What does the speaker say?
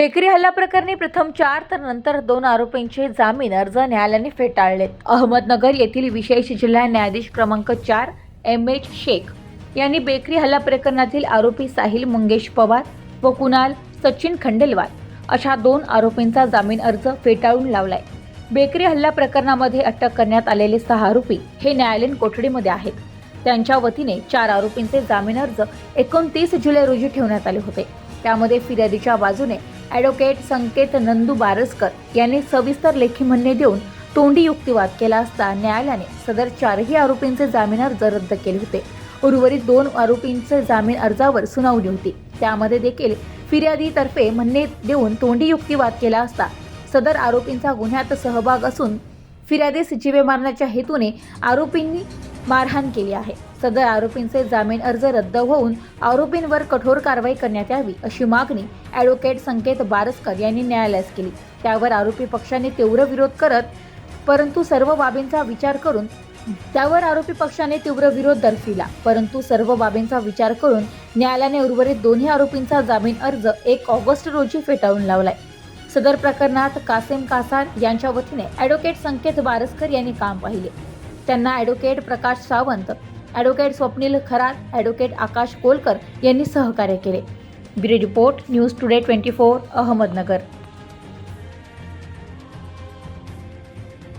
Bakery हल्ला प्रकरणी प्रथम चार तर नंतर दोन आरोपींचे जामीन अर्ज न्यायालयाने फेटाळले अहमदनगर येथील विशेष जिल्हा न्यायाधीश क्रमांक चार एम एच शेख यांनी बेकरी हल्ला प्रकरणातील आरोपी साहिल मंगेश पवार व कुणाल सचिन खंडेलवाल अशा दोन आरोपींचा जामीन अर्ज फेटाळून लावलाय. बेकरी हल्ला प्रकरणामध्ये अटक करण्यात आलेले सहा आरोपी हे न्यायालयीन कोठडीमध्ये आहेत. त्यांच्या वतीने चार आरोपींचे जामीन अर्ज एकोणतीस जुलै रोजी ठेवण्यात आले होते. त्यामध्ये फिर्यादीच्या बाजूने ॲडव्होकेट संकेत नंदू बारसकर यांनी सविस्तर लेखी म्हणणे देऊन तोंडी युक्तिवाद केला असता न्यायालयाने सदर चारही आरोपींचे जामीन अर्ज रद्द केले होते. उर्वरित दोन आरोपींचे जामीन अर्जावर सुनावणी होती. त्यामध्ये देखील फिर्यादीतर्फे म्हणणे देऊन तोंडी युक्तिवाद केला असता सदर आरोपींचा गुन्ह्यात सहभाग असून फिर्यादीस जीवे मारण्याच्या हेतूने आरोपींनी मारहाण केली आहे. सदर आरोपींचे जामीन अर्ज रद्द होऊन आरोपींवर कठोर कारवाई करण्यात यावी अशी मागणी ॲडव्होकेट संकेत बारसकर यांनी न्यायालयास केली. त्यावर आरोपी पक्षाने तीव्र विरोध करत परंतु सर्व बाबींचा विचार करून त्यावर आरोपी पक्षाने तीव्र विरोध दर्शविला. परंतु सर्व बाबींचा विचार करून न्यायालयाने उर्वरित दोन्ही आरोपींचा जामीन अर्ज एक ऑगस्ट रोजी फेटाळून लावलाय. सदर प्रकरणात कासिम कासार यांच्या वतीने ॲडव्होकेट संकेत बारसकर यांनी काम पाहिले. त्यांना advocate Prakash Sawant advocate Swapnil Kharat advocate Akash Kolkar यांनी सहकार्य केले. Bureau report news today twenty four Ahmednagar.